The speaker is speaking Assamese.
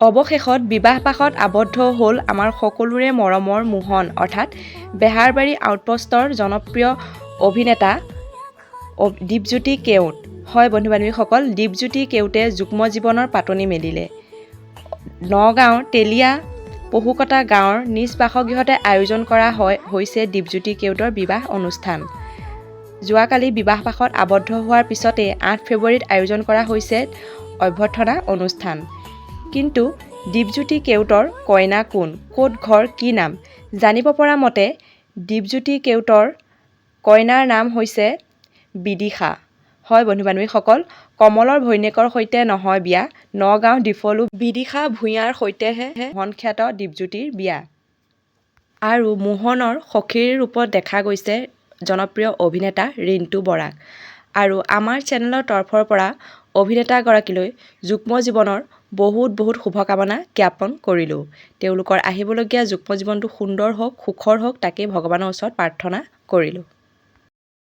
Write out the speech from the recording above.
অৱশেষত বিবাহপাশত আবদ্ধ হ'ল আমাৰ সকলোৰে মৰমৰ মোহন অৰ্থাৎ বেহাৰবাৰী আউটপষ্টৰ জনপ্ৰিয় অভিনেতা দীপজ্যোতি কেওট হয় বন্ধু বান্ধৱীসকল দীপজ্যোতি কেওটে যুগ্ম জীৱনৰ পাতনি মেলিলে। নগাঁৱৰ তেলীয়া পশুকটা গাঁৱৰ নিজ বাসগৃহতে আয়োজন কৰা হয় হৈছে দীপজ্যোতি কেওটৰ বিবাহ অনুষ্ঠান। যোৱাকালি বিবাহপাশত আবদ্ধ হোৱাৰ পিছতেই আঠ ফেব্ৰুৱাৰীত আয়োজন কৰা হৈছে অভ্যৰ্থনা অনুষ্ঠান। কিন্তু দীপজ্যোতি কেওটৰ কইনা কোন? ক'ত ঘৰ কি নাম? জানিব পৰা মতে দীপজ্যোতি কেওটৰ কইনাৰ নাম হৈছে বিদিশা। হয় বন্ধু বান্ধৱীসকল কমলৰ ঘৈণীয়েকৰ সৈতে নহয় বিয়া নগাঁও ডিফলু বিদিশা ভূঞাৰ সৈতেহে মোহনখ্যাত দীপজ্যোতিৰ বিয়া। আৰু মোহনৰ সখীৰ ৰূপত দেখা গৈছে জনপ্ৰিয় অভিনেতা ৰিণ্টু বৰাক। আৰু আমাৰ চেনেলৰ তৰফৰ পৰা অভিনেতাগৰাকীলৈ যুগ্ম জীৱনৰ বহুত বহুত শুভকামনা জ্ঞাপন কৰিলোঁ। তেওঁলোকৰ আহিবলগীয়া যুগ্ম জীৱনটো সুন্দৰ হওক সুখৰ হওক তাকেই ভগৱানৰ ওচৰত প্ৰাৰ্থনা কৰিলোঁ।